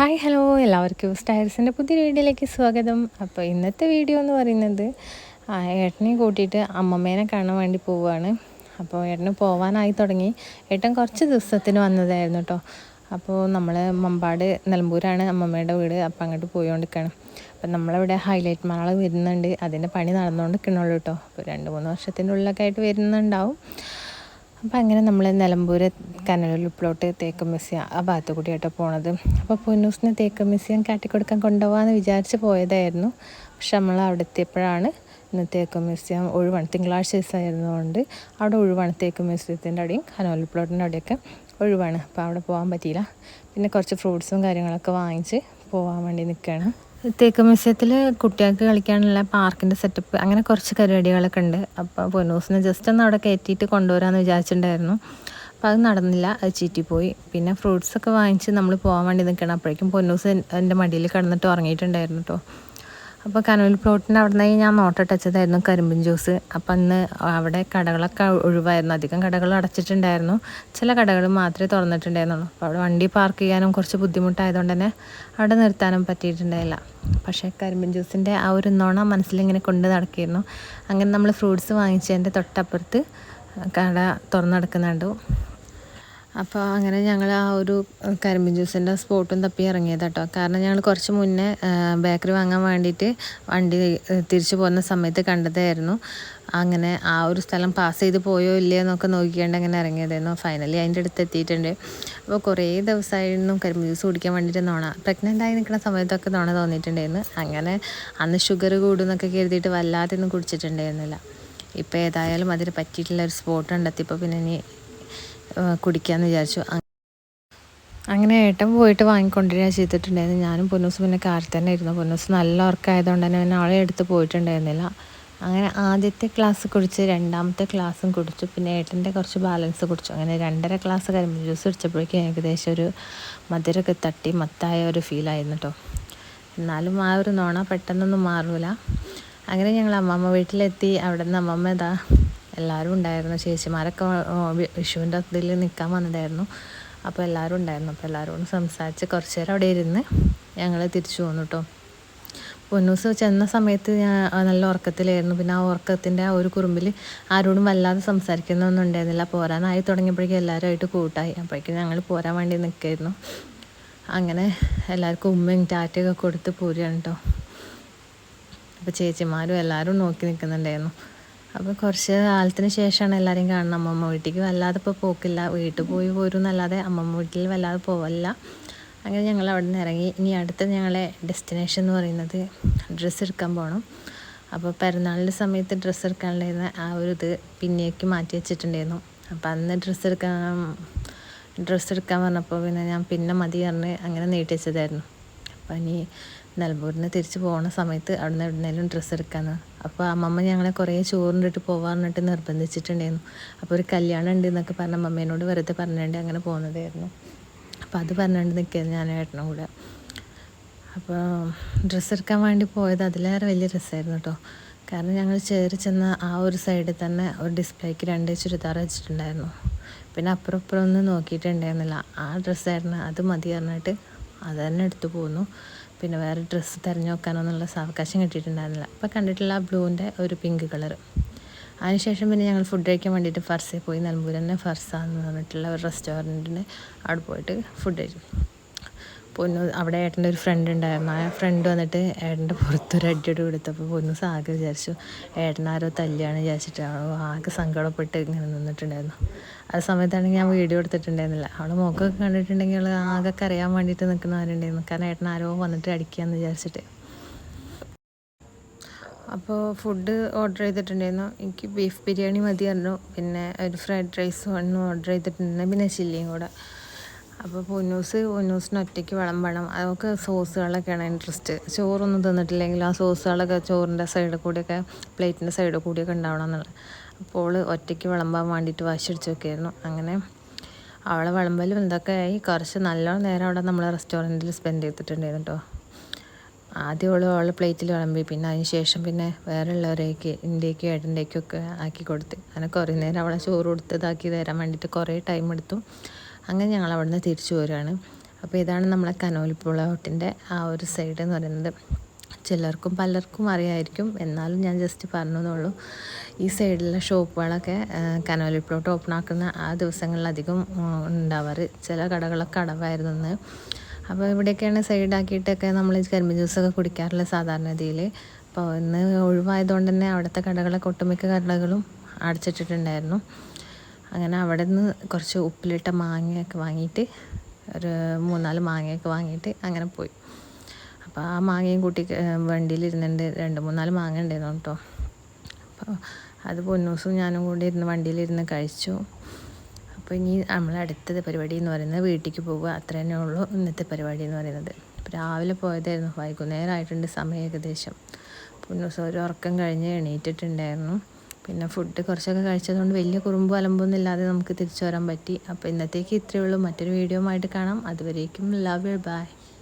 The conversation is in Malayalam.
Hi hello. എല്ലാവർക്കും സ്റ്റൈൽസിന്റെ പുതിയ വീഡിയോയിലേക്ക് സ്വാഗതം. അപ്പോൾ ഇന്നത്തെ വീഡിയോ എന്ന് പറയുന്നത് ആ, ഏട്ടനെയും കൂട്ടിയിട്ട് അമ്മമ്മേനെ കാണാൻ വേണ്ടി പോവുകയാണ്. അപ്പോൾ ഏട്ടന് പോവാനായി തുടങ്ങി. ഏട്ടൻ കുറച്ച് ദിവസത്തിന് വന്നതായിരുന്നു കേട്ടോ. അപ്പോൾ നമ്മൾ മമ്പാട് നിലമ്പൂരാണ് അമ്മമ്മയുടെ വീട്. അപ്പോൾ അങ്ങോട്ട് പോയിക്കൊണ്ടിരിക്കുകയാണ് അപ്പം നമ്മളിവിടെ ഹൈലൈറ്റ് മാൾ വരുന്നുണ്ട്. അതിന്റെ പണി നടന്നുകൊണ്ടിരിക്കണുള്ളൂ കേട്ടോ. അപ്പോൾ രണ്ട് മൂന്ന് വർഷത്തിന്റെ ഉള്ളിലൊക്കെ ആയിട്ട് വരുന്നുണ്ടാവും. അപ്പം അങ്ങനെ നമ്മൾ നിലമ്പൂർ പ്ലോട്ട് തേക്ക് മ്യൂസിയം ആ ഭാഗത്ത് കൂടിയാട്ടോ പോണത്. അപ്പോൾ പൊന്നൂസിനെ തേക്ക് മ്യൂസിയം കാട്ടിക്കൊടുക്കാൻ കൊണ്ടുപോകാമെന്ന് വിചാരിച്ച് പോയതായിരുന്നു. പക്ഷെ നമ്മൾ അവിടെ എത്തിയപ്പോഴാണ് ഇന്ന് തേക്ക് മ്യൂസിയം ഒഴിവാണ്. തിങ്കളാഴ്ച ദിവസമായിരുന്നതുകൊണ്ട് അവിടെ ഒഴിവാണ് തേക്ക് മ്യൂസിയത്തിന്റെ അവിടെയും കനോലിപ്ലോട്ടിന്റെ അവിടെയൊക്കെ ഒഴിവാണ്. അപ്പോൾ അവിടെ പോകാൻ പറ്റിയില്ല. പിന്നെ കുറച്ച് ഫ്രൂട്ട്സും കാര്യങ്ങളൊക്കെ വാങ്ങിച്ച് പോകാൻ വേണ്ടി നിൽക്കുകയാണ്. തേക്ക് മ്യൂസിയത്തിൽ കുട്ടികൾക്ക് കളിക്കാനുള്ള പാർക്കിന്റെ സെറ്റപ്പ് അങ്ങനെ കുറച്ച് പരിപാടികളൊക്കെ ഉണ്ട്. അപ്പോൾ പൊന്നൂസിനെ ജസ്റ്റ് ഒന്ന് അവിടെ കയറ്റിയിട്ട് കൊണ്ടുവരാമെന്ന് വിചാരിച്ചിട്ടുണ്ടായിരുന്നു. അപ്പോൾ അത് നടന്നില്ല അത് ചീറ്റിപ്പോയി. പിന്നെ ഫ്രൂട്ട്സ് ഒക്കെ വാങ്ങിച്ച് നമ്മൾ പോകാൻ വേണ്ടി നിൽക്കണം അപ്പോഴേക്കും പൊന്നൂസ് എന്റെ മടിയിൽ കിടന്നിട്ട് ഉറങ്ങിയിട്ടുണ്ടായിരുന്നു കേട്ടോ അപ്പോൾ കനൂൽ പ്ലോട്ടിന്റെ അവിടെ നിന്ന് ഞാൻ നോട്ടിട്ടച്ചതായിരുന്നു കരിമ്പിൻ ജ്യൂസ്. അപ്പം അന്ന് അവിടെ കടകളൊക്കെ ഒഴിവായിരുന്നു. അധികം കടകൾ അടച്ചിട്ടുണ്ടായിരുന്നു. ചില കടകൾ മാത്രമേ തുറന്നിട്ടുണ്ടായിരുന്നുള്ളൂ. അപ്പോൾ അവിടെ വണ്ടി പാർക്ക് ചെയ്യാനും കുറച്ച് ബുദ്ധിമുട്ടായതുകൊണ്ട് തന്നെ അവിടെ നിർത്താനും പറ്റിയിട്ടുണ്ടായില്ല. പക്ഷേ കരിമ്പിൻ ജ്യൂസിന്റെ ആ ഒരു നോണ മനസ്സിലിങ്ങനെ കൊണ്ട് നടക്കിയിരുന്നു. അങ്ങനെ നമ്മൾ ഫ്രൂട്ട്സ് വാങ്ങിച്ചതിന്റെ തൊട്ടപ്പുറത്ത് കട തുറന്നു നടക്കുന്നുണ്ടു അപ്പോൾ അങ്ങനെ ഞങ്ങൾ ആ ഒരു കരിമ്പിൻ ജ്യൂസിന്റെ സ്പോട്ടും തപ്പി ഇറങ്ങിയത് കേട്ടോ കാരണം ഞങ്ങൾ കുറച്ച് മുന്നേ ബേക്കറി വാങ്ങാൻ വേണ്ടിയിട്ട് വണ്ടി തിരിച്ചു പോകുന്ന സമയത്ത് കണ്ടതായിരുന്നു. അങ്ങനെ ആ ഒരു സ്ഥലം പാസ് ചെയ്ത് പോയോ ഇല്ലയോ എന്നൊക്കെ നോക്കിക്കൊണ്ട് അങ്ങനെ ഇറങ്ങിയതായിരുന്നു. ഫൈനലി അതിന്റെ അടുത്ത് എത്തിയിട്ടുണ്ട്. അപ്പോൾ കുറേ ദിവസമായിരുന്നു കരിമ്പിൻ ജ്യൂസ് കുടിക്കാൻ വേണ്ടിയിട്ട് നോണ. പ്രഗ്നന്റ് ആയി നിൽക്കുന്ന സമയത്തൊക്കെ നോണ തോന്നിയിട്ടുണ്ടായിരുന്നു. അങ്ങനെ അന്ന് ഷുഗർ കൂടുന്നൊക്കെ കരുതിയിട്ട് വല്ലാതെ ഒന്നും കുടിച്ചിട്ടുണ്ടായിരുന്നില്ല. ഇപ്പോൾ ഏതായാലും അതിന് പറ്റിയിട്ടുള്ള ഒരു സ്പോട്ട് കണ്ടെത്തിയപ്പോൾ പിന്നെ ഇനി കുടിക്കാമെന്ന് വിചാരിച്ചു. അങ്ങനെ ഏട്ടൻ പോയിട്ട് വാങ്ങിക്കൊണ്ടിരിക്കാൻ ചെയ്തിട്ടുണ്ടായിരുന്നു. ഞാനും പൊന്നൂസ് പിന്നെ കാറിൽ തന്നെ ഇരുന്നു. പൊന്നൂസ് നല്ല ഉറക്കമായതുകൊണ്ട് തന്നെ പിന്നെ ആളെ എടുത്ത് പോയിട്ടുണ്ടായിരുന്നില്ല. അങ്ങനെ ആദ്യത്തെ ക്ലാസ് കുടിച്ച് രണ്ടാമത്തെ ക്ലാസ്സും കുടിച്ചു. പിന്നെ ഏട്ടന്റെ കുറച്ച് ബാലൻസ് കുടിച്ചു. അങ്ങനെ രണ്ടര ക്ലാസ് കരിമ്പ് ജ്യൂസ് കുടിച്ചപ്പോഴേക്കും ഏകദേശം ഒരു മധുരമൊക്കെ തട്ടി മത്തായ ഒരു ഫീലായിരുന്നു കേട്ടോ എന്നാലും ആ ഒരു നോണ പെട്ടെന്നൊന്നും മാറില്ല അങ്ങനെ ഞങ്ങൾ അമ്മമ്മ വീട്ടിലെത്തി. അവിടെ നിന്ന് അമ്മമ്മ ഇതാ എല്ലാവരും ഉണ്ടായിരുന്നു. ചേച്ചിമാരൊക്കെ വിഷുവിന്റെ ഇതിൽ നിൽക്കാൻ വന്നതായിരുന്നു. അപ്പോൾ എല്ലാവരും ഉണ്ടായിരുന്നു. അപ്പോൾ എല്ലാവരോടും സംസാരിച്ച് കുറച്ച് നേരം അവിടെ ഇരുന്ന് ഞങ്ങൾ തിരിച്ചു പോന്നു കേട്ടോ പൊന്നൂസ് ചെന്ന സമയത്ത് ഞാൻ നല്ല ഉറക്കത്തിലായിരുന്നു. പിന്നെ ആ ഉറക്കത്തിന്റെ ആ ഒരു കുറുമ്പിൽ ആരോടും വല്ലാതെ സംസാരിക്കുന്നൊന്നും ഉണ്ടായിരുന്നില്ല. പോരാനായി തുടങ്ങിയപ്പോഴേക്കും എല്ലാവരുമായിട്ട് കൂട്ടായി. അപ്പോഴേക്കും ഞങ്ങൾ പോരാൻ വേണ്ടി നിൽക്കായിരുന്നു അങ്ങനെ എല്ലാവർക്കും ഉമ്മയും ടാറ്റയൊക്കെ കൊടുത്ത് പോരുകയാണ് കേട്ടോ അപ്പോൾ ചേച്ചിമാരും എല്ലാവരും നോക്കി നിൽക്കുന്നുണ്ടായിരുന്നു അപ്പോൾ കുറച്ച് കാലത്തിന് ശേഷമാണ് എല്ലാവരെയും കാണുന്നത്. അമ്മമ്മ വീട്ടിലേക്ക് വല്ലാതെ ഇപ്പോൾ പോക്കില്ല. വീട്ടിൽ പോയി പോരും എന്നല്ലാതെ അമ്മമ്മ വീട്ടിൽ വല്ലാതെ പോവല്ല. അങ്ങനെ ഞങ്ങൾ അവിടെ നിന്ന് ഇറങ്ങി. ഇനി അടുത്ത ഞങ്ങളെ ഡെസ്റ്റിനേഷൻ എന്ന് പറയുന്നത് ഡ്രസ്സ് എടുക്കാൻ പോകണം അപ്പോൾ പെരുന്നാളിന്റെ സമയത്ത് ഡ്രസ്സ് എടുക്കാനുണ്ടായിരുന്ന ആ ഒരു ഇത് പിന്നേക്ക് മാറ്റി വെച്ചിട്ടുണ്ടായിരുന്നു. അപ്പോൾ അന്ന് ഡ്രസ്സ് എടുക്കാൻ ഡ്രസ്സ് എടുക്കാൻ പറഞ്ഞപ്പോൾ പിന്നെ ഞാൻ പിന്നെ മതി പറഞ്ഞ് അങ്ങനെ നീട്ടി വെച്ചതായിരുന്നു. അപ്പോൾ ഇനി നിലമ്പൂരിന് തിരിച്ച് പോകുന്ന സമയത്ത് അവിടെ നിന്ന് എവിടുന്നേലും ഡ്രസ്സ് എടുക്കാന്ന് അപ്പോൾ അമ്മമ്മ ഞങ്ങളെ കുറേ ചോറിനിട്ട് പോകാൻ പറഞ്ഞിട്ട് നിർബന്ധിച്ചിട്ടുണ്ടായിരുന്നു. അപ്പോൾ ഒരു കല്യാണം ഉണ്ട് എന്നൊക്കെ പറഞ്ഞ അമ്മമ്മേനോട് വെറുതെ പറഞ്ഞുകൊണ്ട് അങ്ങനെ പോകുന്നതായിരുന്നു അപ്പോൾ അത് പറഞ്ഞുകൊണ്ട് നിൽക്കുന്നത് ഞാൻ ഏട്ടനും കൂടെ. അപ്പോൾ ഡ്രസ്സ് എടുക്കാൻ വേണ്ടി പോയത് അതിലേറെ വലിയ രസമായിരുന്നു കേട്ടോ കാരണം ഞങ്ങൾ ചേറി ചെന്ന ആ ഒരു സൈഡിൽ തന്നെ ഒരു ഡിസ്പ്ലേക്ക് രണ്ട് ചുരിദാർ വെച്ചിട്ടുണ്ടായിരുന്നു. പിന്നെ അപ്പുറം ഇപ്പുറം ഒന്നും നോക്കിയിട്ടുണ്ടായിരുന്നില്ല. ആ ഡ്രസ്സായിരുന്നു അത് മതി പറഞ്ഞിട്ട് അത് തന്നെ എടുത്തു പോന്നു. പിന്നെ വേറെ ഡ്രസ്സ് തിരഞ്ഞു നോക്കാനൊന്നുള്ള സാവകാശം കിട്ടിയിട്ടുണ്ടായിരുന്നില്ല. അപ്പോൾ കണ്ടിട്ടുള്ള ബ്ലൂവിന്റെ ഒരു പിങ്ക് കളർ അതിനുശേഷം പിന്നെ ഞങ്ങൾ ഫുഡ് കഴിക്കാൻ വേണ്ടിയിട്ട് ഫർസയിൽ പോയി. നിലമ്പൂർ തന്നെ ഫർസ എന്ന് പറഞ്ഞിട്ടുള്ള ഒരു റെസ്റ്റോറന്റിന് അവിടെ പോയിട്ട് ഫുഡ് കഴിച്ചു. പൊന്നു അവിടെ ഏട്ടന്റെ ഒരു ഫ്രണ്ട് ഉണ്ടായിരുന്നു. ആ ഫ്രണ്ട് വന്നിട്ട് ഏട്ടന്റെ പുറത്തൊരു അടിയോട് കൊടുത്തപ്പോൾ പൊന്നു ആകെ വിചാരിച്ചു ഏട്ടനാരോ തല്ലിയാണ് വിചാരിച്ചിട്ട് അവൾ ആകെ സങ്കടപ്പെട്ട് ഇങ്ങനെ നിന്നിട്ടുണ്ടായിരുന്നു. ആ സമയത്താണെങ്കിൽ ഞാൻ വീഡിയോ എടുത്തിട്ടുണ്ടായിരുന്നില്ല. അവളെ മുഖമൊക്കെ കണ്ടിട്ടുണ്ടെങ്കിൽ ആകെ കരയാൻ വേണ്ടിയിട്ട് നിൽക്കുന്നവരുണ്ടായിരുന്നു കാരണം ഏട്ടൻ ആരോ വന്നിട്ട് അടിക്കുകയെന്ന് വിചാരിച്ചിട്ട്. അപ്പോൾ ഫുഡ് ഓർഡർ ചെയ്തിട്ടുണ്ടായിരുന്നു. എനിക്ക് ബീഫ് ബിരിയാണി മതി പറഞ്ഞു പിന്നെ ഒരു ഫ്രൈഡ് റൈസ് ഒന്നും ഓർഡർ ചെയ്തിട്ടുണ്ടായിരുന്നു പിന്നെ ചില്ലിയും കൂടെ. അപ്പോൾ പൊന്നൂസ് പൊന്നൂസിന് ഒറ്റയ്ക്ക് വിളമ്പണം അതൊക്കെ സോസുകളൊക്കെയാണ് ഇൻട്രസ്റ്റ് ചോറൊന്നും തിന്നിട്ടില്ലെങ്കിൽ ആ സോസുകളൊക്കെ ചോറിന്റെ സൈഡിൽ കൂടിയൊക്കെ പ്ലേറ്റിന്റെ സൈഡിൽ കൂടിയൊക്കെ ഉണ്ടാവണം എന്നുള്ളത്. അപ്പോൾ ഒറ്റയ്ക്ക് വിളമ്പാൻ വേണ്ടിയിട്ട് വാശിടിച്ച് വെക്കായിരുന്നു. അങ്ങനെ അവളെ വിളമ്പലും എന്തൊക്കെ ആയി. കുറച്ച് നല്ലോണം നേരം അവിടെ നമ്മൾ റെസ്റ്റോറന്റിൽ സ്പെൻഡ് ചെയ്തിട്ടുണ്ടായിരുന്നു കേട്ടോ ആദ്യം അവൾ അവളെ പ്ലേറ്റിൽ വിളമ്പി. പിന്നെ അതിന് ശേഷം പിന്നെ വേറെ ഉള്ളവരേക്ക് ഇന്ത്യയ്ക്ക് ഏട്ടന്റെക്കും ഒക്കെ ആക്കി കൊടുത്ത്. അങ്ങനെ കുറേ നേരം അവളെ ചോറ് കൊടുത്ത് ഇതാക്കി തരാൻ വേണ്ടിയിട്ട് കുറേ ടൈം എടുത്തു. അങ്ങനെ ഞങ്ങൾ അവിടെ നിന്ന് തിരിച്ചു പോരുകയാണ് അപ്പോൾ ഇതാണ് നമ്മളെ കനോലിപ്പുളോട്ടിന്റെ ആ ഒരു സൈഡ് എന്ന് പറയുന്നത്. ചിലർക്കും പലർക്കും അറിയായിരിക്കും. എന്നാലും ഞാൻ ജസ്റ്റ് പറഞ്ഞതേ ഈ സൈഡിലെ ഷോപ്പുകളൊക്കെ കനോലി ഓപ്പൺ ആക്കുന്ന ആ ദിവസങ്ങളിൽ അധികം ഉണ്ടാവാറ്. ചില കടകളൊക്കെ അടവായിരുന്നു അന്ന്. അപ്പോൾ ഇവിടെയൊക്കെയാണ് സൈഡാക്കിയിട്ടൊക്കെ നമ്മൾ കരിമ്പ് ജ്യൂസൊക്കെ സാധാരണ രീതിയിൽ അപ്പോൾ ഇന്ന് ഒഴിവായതുകൊണ്ട് തന്നെ അവിടുത്തെ കടകളൊക്കെ ഒട്ടുമിക്ക കടകളും അടച്ചിട്ടിട്ടുണ്ടായിരുന്നു. അങ്ങനെ അവിടെ നിന്ന് കുറച്ച് ഉപ്പിലിട്ട മാങ്ങയൊക്കെ വാങ്ങിയിട്ട് ഒരു മൂന്നാൽ മാങ്ങയൊക്കെ വാങ്ങിയിട്ട് അങ്ങനെ പോയി. അപ്പോൾ ആ മാങ്ങയും കൂട്ടി വണ്ടിയിലിരുന്നുണ്ട് രണ്ട് മൂന്നാൽ മാങ്ങ ഉണ്ടായിരുന്നു കേട്ടോ. അപ്പോൾ അത് പൊന്നൂസും ഞാനും കൂടി ഇരുന്ന് വണ്ടിയിലിരുന്ന് കഴിച്ചു. അപ്പോൾ ഇനി നമ്മൾ അടുത്തത് പരിപാടി എന്ന് പറയുന്നത് വീട്ടിലേക്ക് പോവുക. അത്ര തന്നെ ഉള്ളൂ ഇന്നത്തെ പരിപാടി എന്ന് പറയുന്നത്. രാവിലെ പോയതായിരുന്നു. വൈകുന്നേരമായിട്ടുണ്ട് സമയം ഏകദേശം. പൊന്നൂസ് ഒരു ഉറക്കം കഴിഞ്ഞ് എണീറ്റിട്ടുണ്ടായിരുന്നു. പിന്നെ ഫുഡ് കുറച്ചൊക്കെ കഴിച്ചതുകൊണ്ട് വലിയ കുറുമ്പും അലമ്പൊന്നും ഇല്ലാതെ നമുക്ക് തിരിച്ചു വരാൻ പറ്റി. അപ്പോൾ ഇന്നത്തേക്ക് ഇത്രയേ ഉള്ളൂ. മറ്റൊരു വീഡിയോ ആയിട്ട് കാണാം. അതുവരേക്കും ലവ് യു ബൈ